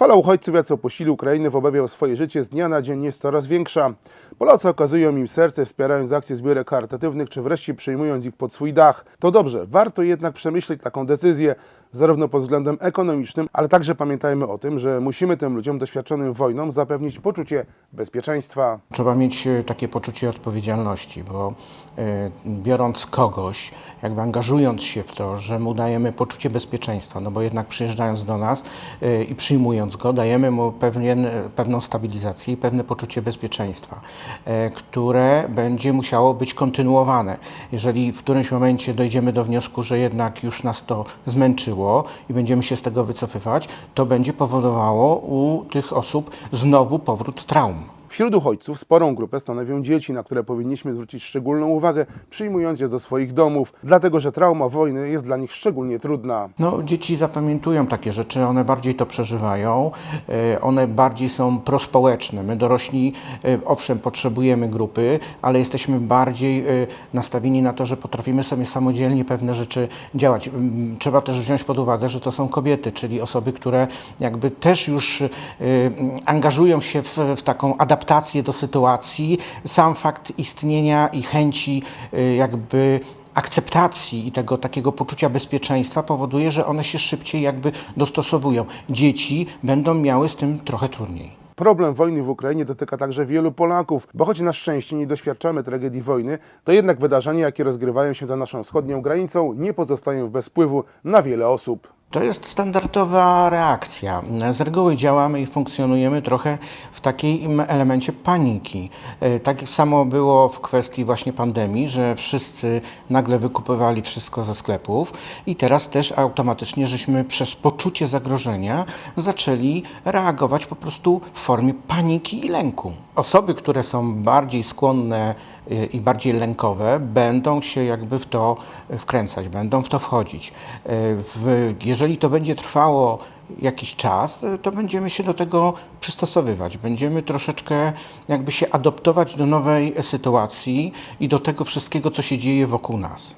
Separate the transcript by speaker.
Speaker 1: Fala uchodźców, jacy opuścili Ukrainę w obawie o swoje życie, z dnia na dzień jest coraz większa. Polacy okazują im serce, wspierając akcje zbiórek charytatywnych, czy wreszcie przyjmując ich pod swój dach. To dobrze, warto jednak przemyśleć taką decyzję, zarówno pod względem ekonomicznym, ale także pamiętajmy o tym, że musimy tym ludziom doświadczonym wojną zapewnić poczucie bezpieczeństwa.
Speaker 2: Trzeba mieć e, takie poczucie odpowiedzialności, bo e, biorąc kogoś, jakby angażując się w to, że mu dajemy poczucie bezpieczeństwa, no bo jednak przyjeżdżając do nas e, i przyjmując go, dajemy mu pewną stabilizację i pewne poczucie bezpieczeństwa, które będzie musiało być kontynuowane. Jeżeli w którymś momencie dojdziemy do wniosku, że jednak już nas to zmęczyło i będziemy się z tego wycofywać, to będzie powodowało u tych osób znowu powrót traum.
Speaker 1: Wśród uchodźców sporą grupę stanowią dzieci, na które powinniśmy zwrócić szczególną uwagę, przyjmując je do swoich domów, dlatego że trauma wojny jest dla nich szczególnie trudna.
Speaker 2: No, dzieci zapamiętują takie rzeczy, one bardziej to przeżywają, e, one bardziej są prospołeczne. My dorośli, e, owszem, potrzebujemy grupy, ale jesteśmy bardziej e, nastawieni na to, że potrafimy sobie samodzielnie pewne rzeczy działać. Trzeba też wziąć pod uwagę, że to są kobiety, czyli osoby, które jakby też już angażują się w, w taką adaptację do sytuacji. Sam fakt istnienia i chęci e, jakby akceptacji i tego takiego poczucia bezpieczeństwa powoduje, że one się szybciej jakby dostosowują. Dzieci będą miały z tym trochę trudniej.
Speaker 1: Problem wojny w Ukrainie dotyka także wielu Polaków, bo choć na szczęście nie doświadczamy tragedii wojny, to jednak wydarzenia, jakie rozgrywają się za naszą wschodnią granicą, nie pozostają bez wpływu na wiele osób.
Speaker 2: To jest standardowa reakcja. Z reguły działamy i funkcjonujemy trochę w takim elemencie paniki. E, Tak samo było w kwestii właśnie pandemii, że wszyscy nagle wykupywali wszystko ze sklepów i teraz też automatycznie żeśmy przez poczucie zagrożenia zaczęli reagować po prostu w formie paniki i lęku. Osoby, które są bardziej skłonne y, i bardziej lękowe, będą się jakby w to wkręcać, będą w to wchodzić. Y, W, jeżeli to będzie trwało jakiś czas, to będziemy się do tego przystosowywać. Będziemy troszeczkę jakby się adoptować do nowej sytuacji i do tego wszystkiego, co się dzieje wokół nas.